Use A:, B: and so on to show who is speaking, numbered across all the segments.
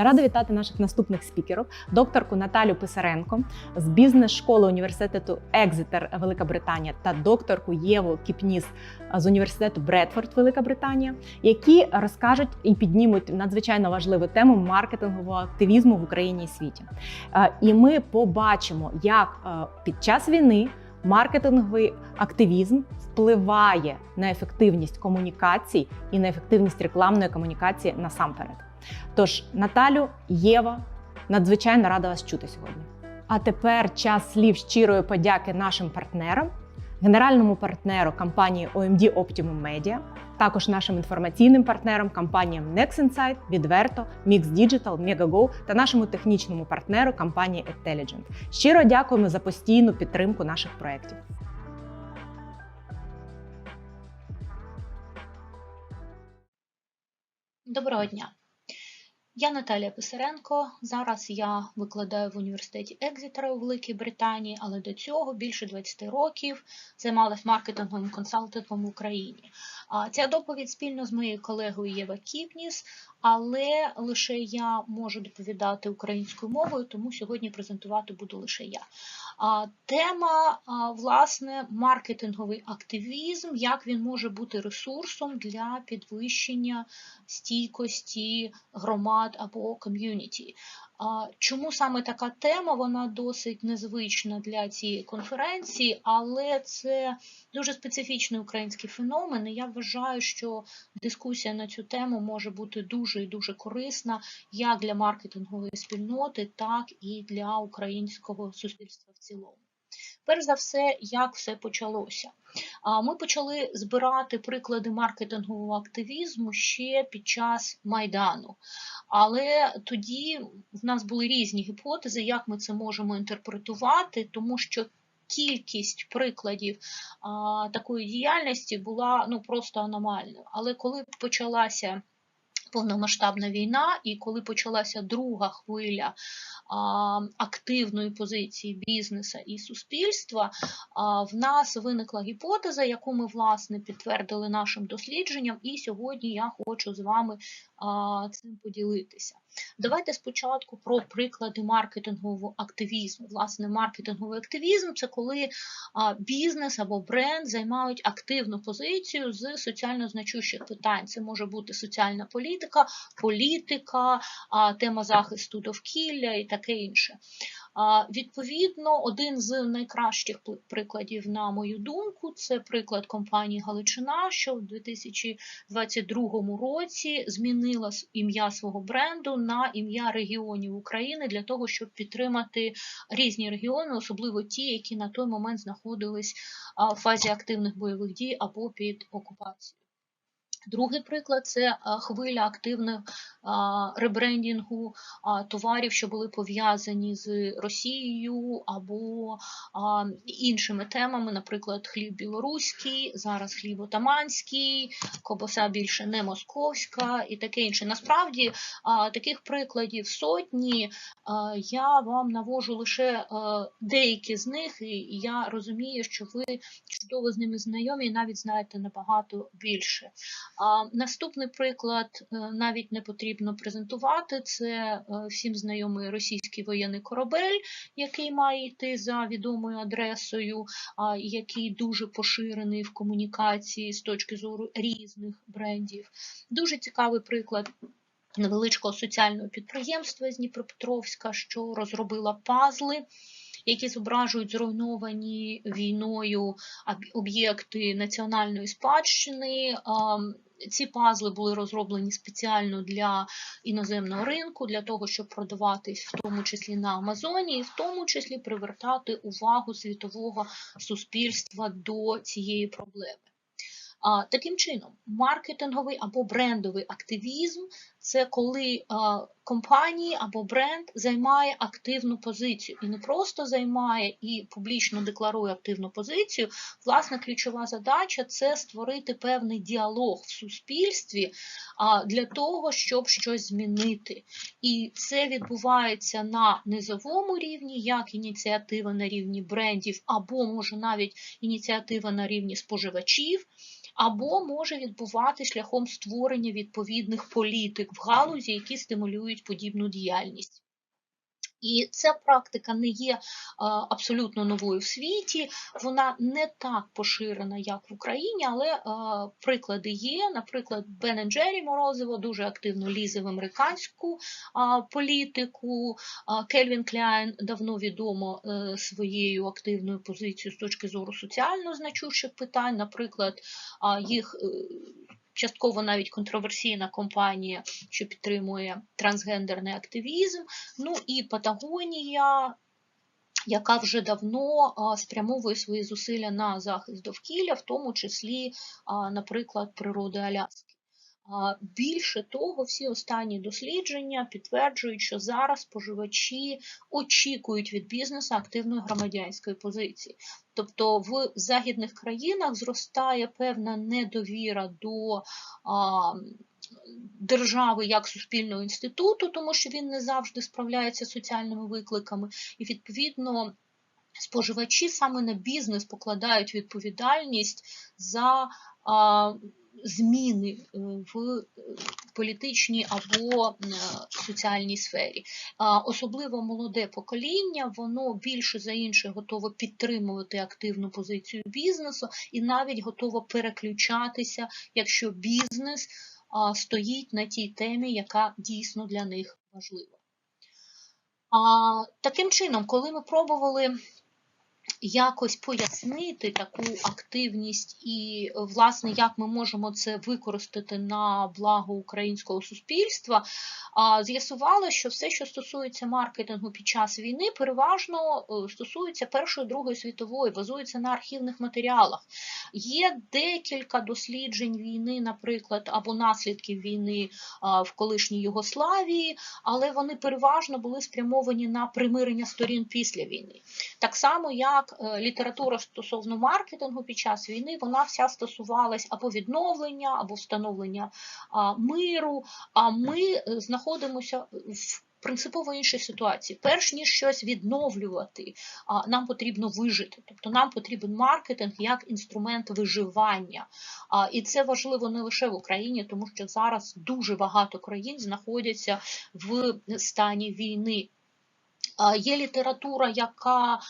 A: Рада вітати наших наступних спікерів: докторку Наталю Писаренко з бізнес-школи університету Екзитер Велика Британія та докторку Єву Кіпніс з університету Бредфорд Велика Британія, які розкажуть і піднімуть надзвичайно важливу тему маркетингового активізму в Україні і світі. Е, І ми побачимо, як е, під час війни маркетинговий активізм впливає на ефективність комунікацій і на ефективність рекламної комунікації насамперед. Тож, Наталю, Єва, надзвичайно рада вас чути сьогодні. А тепер час слів щирої подяки нашим партнерам, генеральному партнеру компанії OMD Optimum Media, також нашим інформаційним партнерам компаніям NextInsight, Відверто, Mix Digital, MegaGo та нашому технічному партнеру компанії Intelligent. Щиро дякуємо за постійну підтримку наших проєктів.
B: Доброго дня. Я Наталія Писаренко. Зараз я викладаю в університеті Екзітера у Великій Британії, але до цього більше 20 років займалась маркетинговим консалтингом в Україні. Ця доповідь спільно з моєю колегою Єва Кіпніс, але лише я можу доповідати українською мовою, тому сьогодні презентувати буду лише я. Тема, власне, маркетинговий активізм, як він може бути ресурсом для підвищення стійкості громад або ком'юніті. Чому саме така тема? Вона досить незвична для цієї конференції, але це дуже специфічний український феномен. І я вважаю, що дискусія на цю тему може бути дуже і дуже корисна як для маркетингової спільноти, так і для українського суспільства в цілому. Перш за все, як все почалося? Ми почали збирати приклади маркетингового активізму ще під час Майдану. Але тоді в нас були різні гіпотези, як ми це можемо інтерпретувати, тому що кількість прикладів такої діяльності була ну, просто аномальною. Але коли почалася повномасштабна війна, і коли почалася друга хвиля активної позиції бізнесу і суспільства, в нас виникла гіпотеза, яку ми власне підтвердили нашим дослідженням, і сьогодні я хочу з вами цим поділитися. Давайте спочатку про приклади маркетингового активізму. Власне, маркетинговий активізм це коли бізнес або бренд займають активну позицію з соціально значущих питань. Це може бути соціальна політика, політика, тема захисту довкілля і таке інше. Відповідно, один з найкращих прикладів, на мою думку, це приклад компанії Галичина, що в 2022 році змінила ім'я свого бренду на ім'я регіонів України для того, щоб підтримати різні регіони, особливо ті, які на той момент знаходились в фазі активних бойових дій або під окупацією. Другий приклад це хвиля активного ребрендінгу товарів, що були пов'язані з Росією або іншими темами, наприклад, хліб білоруський, зараз хліб отаманський, кобаса більше не московська і таке інше. Насправді таких прикладів сотні. Я вам навожу лише деякі з них, і я розумію, що ви чудово з ними знайомі і навіть знаєте набагато більше. Наступний приклад е, навіть не потрібно презентувати. Це е, всім знайомий російський воєнний корабель, який має йти за відомою адресою, який дуже поширений в комунікації з точки зору різних брендів. Дуже цікавий приклад. Невеличкого соціального підприємства з Дніпропетровська, що розробила пазли, які зображують зруйновані війною об'єкти національної спадщини. Ці пазли були розроблені спеціально для іноземного ринку, для того, щоб продаватись в тому числі на Амазоні, і в тому числі привертати увагу світового суспільства до цієї проблеми. Таким чином, маркетинговий або брендовий активізм це коли а, компанії або бренд займає активну позицію і не просто займає і публічно декларує активну позицію. Власне, ключова задача це створити певний діалог в суспільстві для того, щоб щось змінити. І це відбувається на низовому рівні, як ініціатива на рівні брендів, або може навіть ініціатива на рівні споживачів або може відбувати шляхом створення відповідних політик в галузі, які стимулюють подібну діяльність. І ця практика не є е, абсолютно новою в світі, вона не так поширена, як в Україні, але е, приклади є. Наприклад, Бен Джері Морозиво дуже активно лізе в американську політику. Кельвін Кляйн давно відомо е, своєю активною позицією з точки зору соціально значущих питань. Наприклад, їх частково навіть контроверсійна компанія, що підтримує трансгендерний активізм. Ну і Патагонія, яка вже давно спрямовує свої зусилля на захист довкілля, в тому числі, наприклад, природи Аляски. Більше того, всі останні дослідження підтверджують, що зараз споживачі очікують від бізнесу активної громадянської позиції. Тобто в західних країнах зростає певна недовіра до а, держави як суспільного інституту, тому що він не завжди справляється з соціальними викликами, і відповідно. Споживачі саме на бізнес покладають відповідальність за зміни е, в політичній або е, соціальній сфері. Особливо молоде покоління, воно більше за інше готове підтримувати активну позицію бізнесу і навіть готово переключатися, якщо бізнес стоїть на тій темі, яка дійсно для них важлива. Таким чином, коли ми пробували якось пояснити таку активність і, власне, як ми можемо це використати на благо українського суспільства, з'ясували, що все, що стосується маркетингу під час війни, переважно е, стосується Першої Другої світової, базується на архівних матеріалах. Є декілька досліджень війни, наприклад, або наслідків війни в колишній Югославії, але вони переважно були спрямовані на примирення сторін після війни. Так само, як е, література стосовно маркетингу під час війни, вона вся стосувалась або відновлення, або встановлення миру. А ми е, знаходимося в принципово іншій ситуації. Перш ніж щось відновлювати, нам потрібно вижити. Тобто нам потрібен маркетинг як інструмент виживання. І це важливо не лише в Україні, тому що зараз дуже багато країн знаходяться в стані війни. Є література, яка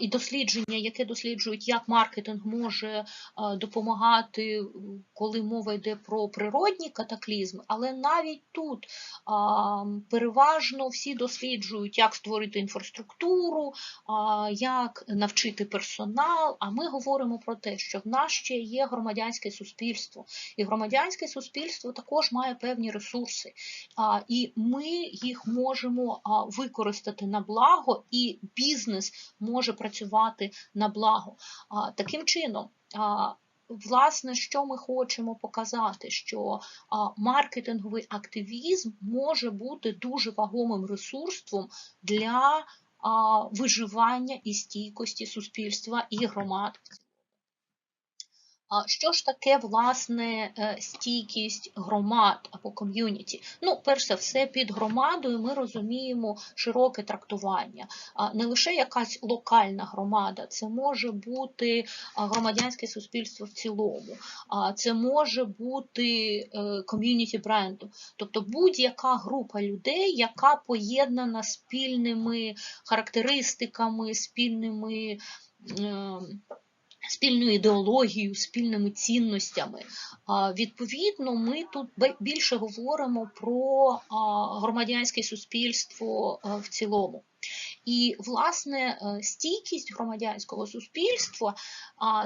B: і дослідження, яке досліджують, як маркетинг може допомагати, коли мова йде про природні катаклізми, але навіть тут переважно всі досліджують, як створити інфраструктуру, як навчити персонал. А ми говоримо про те, що в нас ще є громадянське суспільство, і громадянське суспільство також має певні ресурси, і ми їх можемо використати на благо, і бізнес може працювати на благо. Таким чином, власне, що ми хочемо показати, що маркетинговий активізм може бути дуже вагомим ресурсом для виживання і стійкості суспільства і громад. Що ж таке власне е, стійкість громад або ком'юніті? Ну, перш за все, під громадою ми розуміємо широке трактування. Не лише якась локальна громада, це може бути громадянське суспільство в цілому, це може бути е, ком'юніті бренду, тобто будь-яка група людей, яка поєднана спільними характеристиками, спільними. Спільною ідеологією, спільними цінностями. Відповідно, ми тут більше говоримо про громадянське суспільство в цілому. І, власне, е, стійкість громадянського суспільства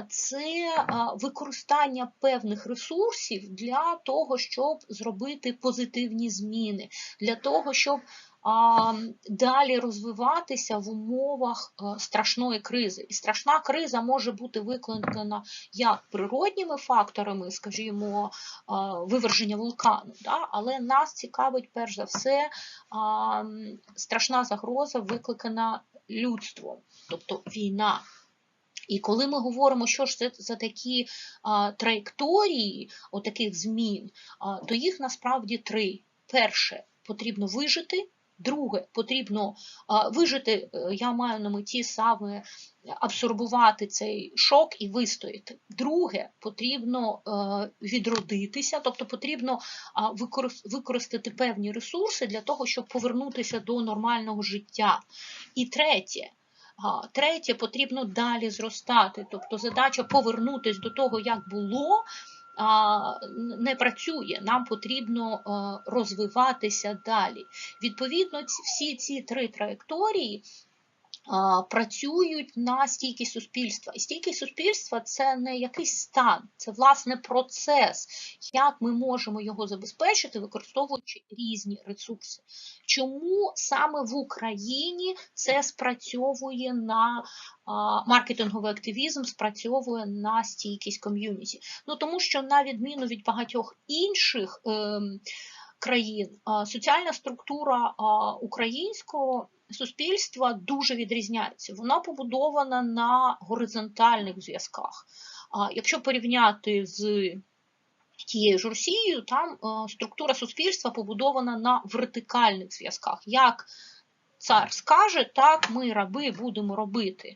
B: це використання певних ресурсів для того, щоб зробити позитивні зміни, для того, щоб далі розвиватися в умовах е, страшної кризи. І страшна криза може бути викликана як природніми факторами, скажімо, е, виверження вулкану, але нас цікавить перш за все страшна загроза викликана людством, тобто війна. І коли ми говоримо, що ж це за такі а, траєкторії отаких змін, а, то їх насправді три. Перше, потрібно вижити, Друге, потрібно вижити. е, Я маю на меті саме абсорбувати цей шок і вистояти. Друге, потрібно е, відродитися, тобто потрібно використати певні ресурси для того, щоб повернутися до нормального життя. І третє. Третє, потрібно далі зростати. Тобто задача повернутися до того, як було, не працює. Нам потрібно е, розвиватися далі. Відповідно, всі ці три траєкторії працюють на стійкість суспільства. І стійкість суспільства це не якийсь стан, це власне процес, як ми можемо його забезпечити, використовуючи різні ресурси. Чому саме в Україні це спрацьовує на маркетинговий активізм, спрацьовує на стійкість ком'юніті? Ну тому що на відміну від багатьох інших. ем, Країн соціальна структура українського суспільства дуже відрізняється. Вона побудована на горизонтальних зв'язках. Якщо порівняти з тією ж Росією, там е, структура суспільства побудована на вертикальних зв'язках. Як цар скаже, так ми раби будемо робити.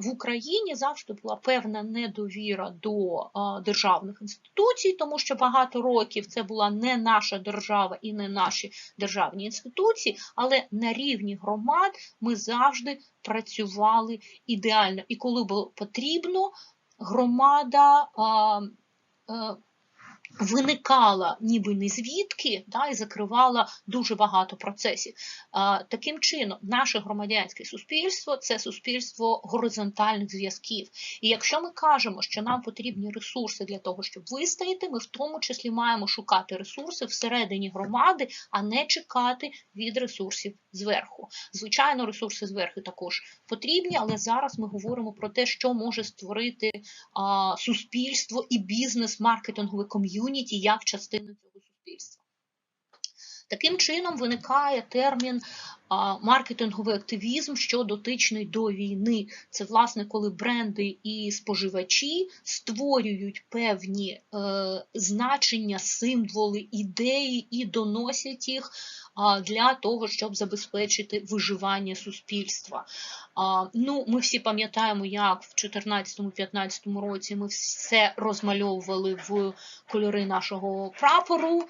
B: В Україні завжди була певна недовіра до державних інституцій, тому що багато років це була не наша держава і не наші державні інституції, але на рівні громад ми завжди працювали ідеально. І коли було потрібно, громада. Виникала ніби не звідки, да, і закривала дуже багато процесів. А, таким чином, наше громадянське суспільство це суспільство горизонтальних зв'язків. І якщо ми кажемо, що нам потрібні ресурси для того, щоб вистояти, ми в тому числі маємо шукати ресурси всередині громади, а не чекати від ресурсів зверху. Звичайно, ресурси зверху також потрібні, але зараз ми говоримо про те, що може створити а, суспільство і бізнес, маркетингове ком'юніті як частина цього суспільства. Таким чином виникає термін маркетинговий активізм, що дотичний до війни. Це, власне, коли бренди і споживачі створюють певні е, значення, символи, ідеї і доносять їх для того, щоб забезпечити виживання суспільства. Ну, ми всі пам'ятаємо, як в 2014-2015 році ми все розмальовували в кольори нашого прапору,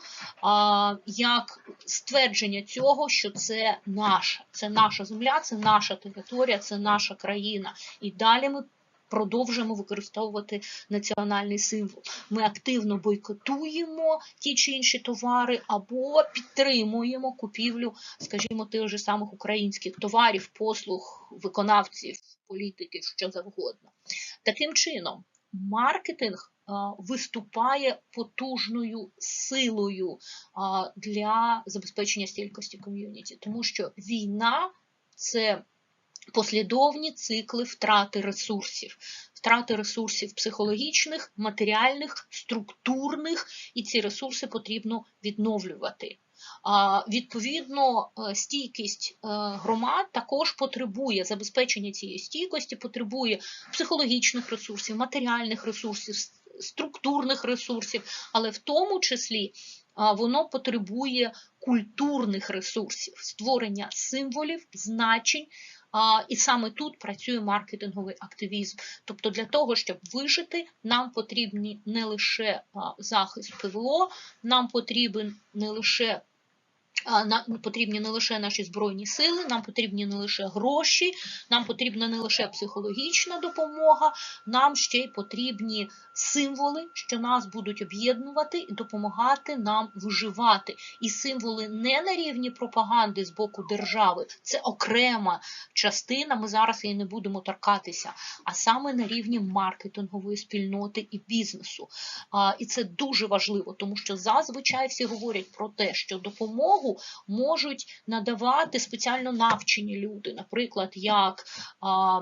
B: як ствердження цього, що це наша, це наша земля, це наша територія, це наша країна. І далі ми продовжуємо використовувати національний символ. Ми активно бойкотуємо ті чи інші товари або підтримуємо купівлю, скажімо, тих же самих українських товарів, послуг, виконавців, політиків, що завгодно. Таким чином, маркетинг виступає потужною силою для забезпечення стількості ком'юніті, тому що війна це послідовні цикли втрати ресурсів, втрати ресурсів психологічних, матеріальних, структурних, і ці ресурси потрібно відновлювати. Відповідно, е, стійкість е, громад також потребує забезпечення цієї стійкості, потребує психологічних ресурсів, матеріальних ресурсів, структурних ресурсів, але в тому числі воно потребує культурних ресурсів, створення символів, значень. І саме тут працює маркетинговий активізм. Тобто для того, щоб вижити, нам потрібні не лише захист ПВО, нам потрібен не лише а, на- потрібні не лише наші збройні сили, нам потрібні не лише гроші, нам потрібна не лише психологічна допомога, нам ще й потрібні символи, що нас будуть об'єднувати і допомагати нам виживати. І символи не на рівні пропаганди з боку держави, це окрема частина. Ми зараз її не будемо торкатися, а саме на рівні маркетингової спільноти і бізнесу. І це дуже важливо, тому що зазвичай всі говорять про те, що допомогу можуть надавати спеціально навчені люди, наприклад, як. А,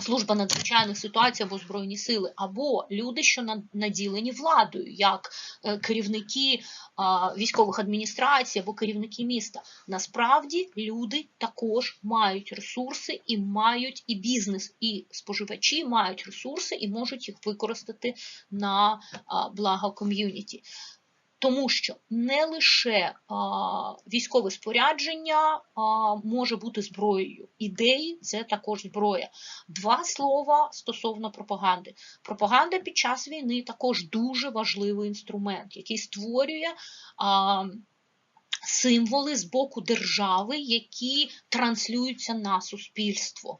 B: Служба надзвичайних ситуацій або Збройні сили, або люди, що на- наділені владою, як е, керівники військових адміністрацій або керівники міста. Насправді люди також мають ресурси і мають і бізнес, і споживачі мають ресурси і можуть їх використати на благо ком'юніті. Тому що не лише а, військове спорядження а, може бути зброєю. Ідеї це також зброя. Два слова стосовно пропаганди. Пропаганда під час війни також дуже важливий інструмент, який створює. А, Символи з боку держави, які транслюються на суспільство.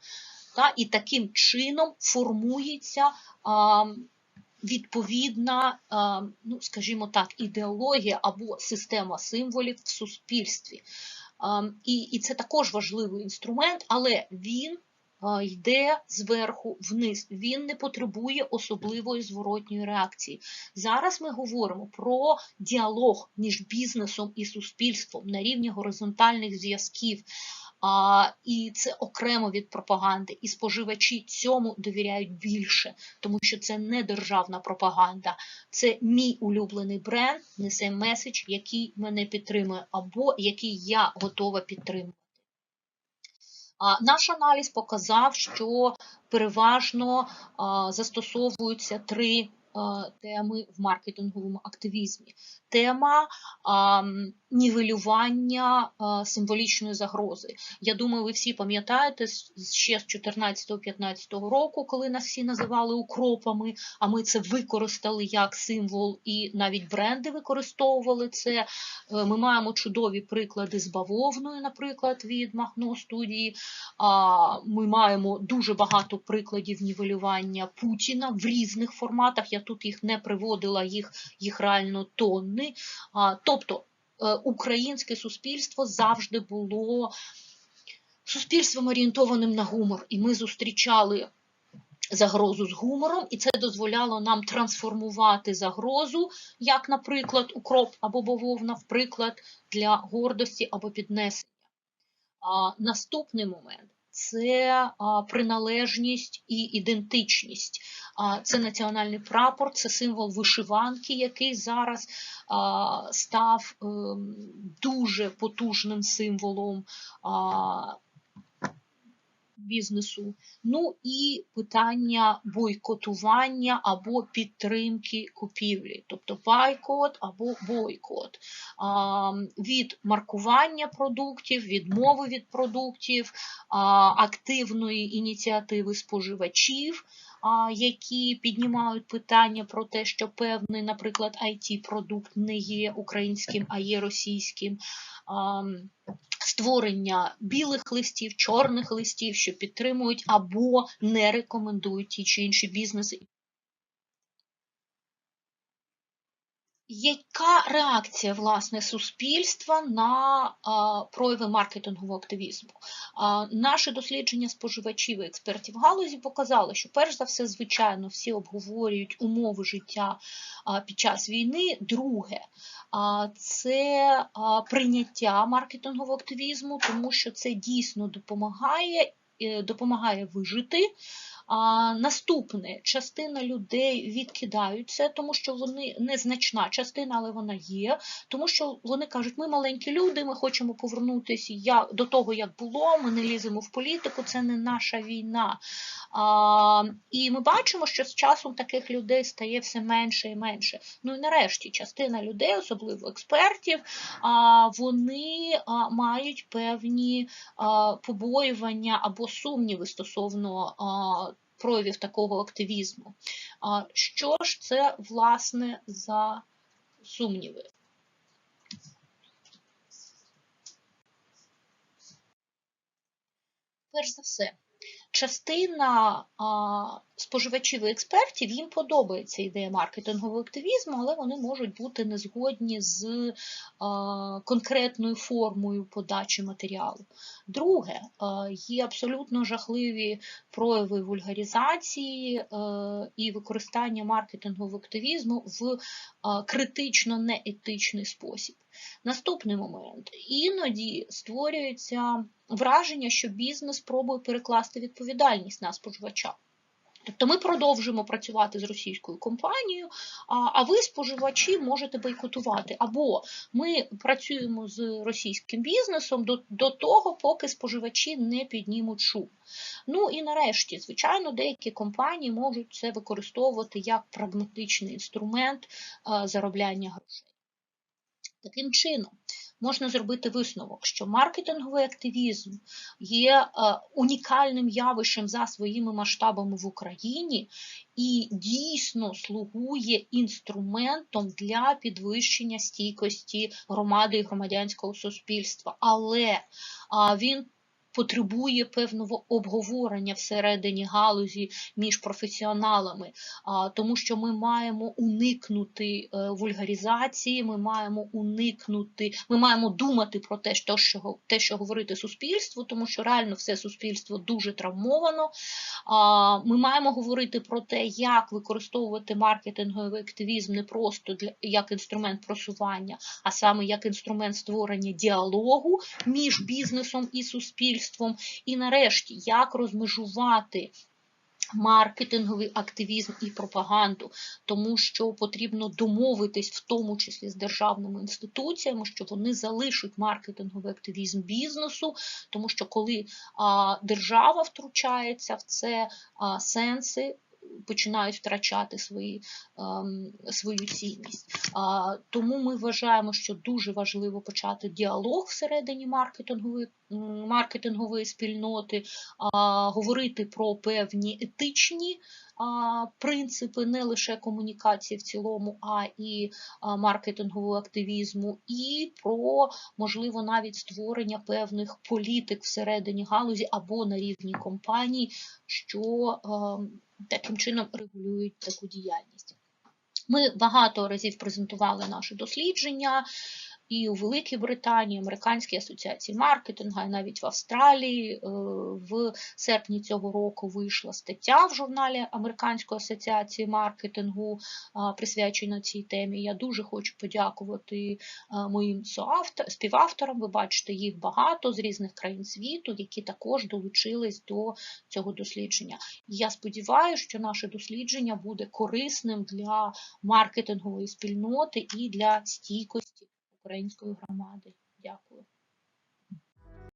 B: Та, І таким чином формується а, відповідна, ну, скажімо так, ідеологія або система символів в суспільстві. І, і це також важливий інструмент, але він йде зверху вниз. Він не потребує особливої зворотньої реакції. Зараз ми говоримо про діалог між бізнесом і суспільством на рівні горизонтальних зв'язків. І це окремо від пропаганди. І споживачі цьому довіряють більше, тому що це не державна пропаганда, це мій улюблений бренд, несе меседж, який мене підтримує, або який я готова підтримувати. Наш аналіз показав, що переважно застосовуються три теми в маркетинговому активізмі. Тема нівелювання символічної загрози. Я думаю, ви всі пам'ятаєте ще з 14-15 року, коли нас всі називали укропами, а ми це використали як символ, і навіть бренди використовували це. Ми маємо чудові приклади з бавовною, наприклад, від Махно студії. Ми маємо дуже багато прикладів нівелювання Путіна в різних форматах. Я тут їх не приводила, їх, їх реально тонни. Тобто українське суспільство завжди було суспільством орієнтованим на гумор, і ми зустрічали загрозу з гумором, і це дозволяло нам трансформувати загрозу, як, наприклад, укроп або бавовна, в приклад для гордості або піднесення. А, Наступний момент це приналежність і ідентичність. Це національний прапор, це символ вишиванки, який зараз став дуже потужним символом. Бізнесу, ну і питання бойкотування або підтримки купівлі, тобто байкот або бойкот, від маркування продуктів, відмови від продуктів, активної ініціативи споживачів, які піднімають питання про те, що певний, наприклад, it продукт не є українським, а є російським. Створення білих листів, чорних листів, що підтримують або не рекомендують ті чи інші бізнеси. Яка реакція власне суспільства на а, прояви маркетингового активізму? А, Наше дослідження споживачів і експертів галузі показало, що перш за все, звичайно, всі обговорюють умови життя а, під час війни. Друге, а, це а, прийняття маркетингового активізму, тому що це дійсно допомагає, е, допомагає вижити. А, Наступне частина людей відкидають це, тому що вони незначна частина, але вона є. Тому що вони кажуть, ми маленькі люди, ми хочемо повернутися як, до того, як було. Ми не ліземо в політику, це не наша війна. А, І ми бачимо, що з часом таких людей стає все менше і менше. Ну і нарешті частина людей, особливо експертів, а, вони а, мають певні а, побоювання або сумніви стосовно. А, проявів такого активізму. Що ж це, власне, за сумніви? Перш за все, частина а, споживачів і експертів їм подобається ідея маркетингового активізму, але вони можуть бути незгодні з а, конкретною формою подачі матеріалу. Друге, а, є абсолютно жахливі прояви вульгарізації а, і використання маркетингового активізму в а, критично неетичний спосіб. Наступний момент. Іноді створюється враження, що бізнес пробує перекласти відповідальність на споживача. Тобто ми продовжуємо працювати з російською компанією, а ви, споживачі, можете бойкотувати. Або ми працюємо з російським бізнесом до, до того, поки споживачі не піднімуть шум. Ну і нарешті, звичайно, деякі компанії можуть це використовувати як прагматичний інструмент заробляння грошей. Таким чином, можна зробити висновок, що маркетинговий активізм є е, унікальним явищем за своїми масштабами в Україні і дійсно слугує інструментом для підвищення стійкості громади і громадянського суспільства. Але він потребує певного обговорення всередині галузі між професіоналами, тому що ми маємо уникнути е, вульгарізації, ми маємо уникнути, ми маємо думати про те, що, те, що говорити суспільству, тому що реально все суспільство дуже травмовано. Ми маємо говорити про те, як використовувати маркетинговий активізм не просто для як інструмент просування, а саме як інструмент створення діалогу між бізнесом і суспільством. І нарешті, як розмежувати маркетинговий активізм і пропаганду, тому що потрібно домовитись, в тому числі з державними інституціями, що вони залишать маркетинговий активізм бізнесу, тому що коли а, держава втручається в це, а, сенси починають втрачати свої, ем, свою цінність. Тому ми вважаємо, що дуже важливо почати діалог всередині маркетингової, маркетингової спільноти, говорити про певні етичні принципи не лише комунікації в цілому, а і маркетингового активізму, і про можливо навіть створення певних політик всередині галузі або на рівні компаній, що таким чином регулюють таку діяльність. Ми багато разів презентували наше дослідження і у Великій Британії, Американській асоціації маркетингу, і навіть в Австралії. Е, В серпні цього року вийшла стаття в журналі Американської асоціації маркетингу, а, присвячена цій темі. Я дуже хочу подякувати моїм соавто- співавторам. Ви бачите, їх багато з різних країн світу, які також долучились до цього дослідження. Я сподіваюся, що наше дослідження буде корисним для маркетингової спільноти і для стійкості української громади. Дякую.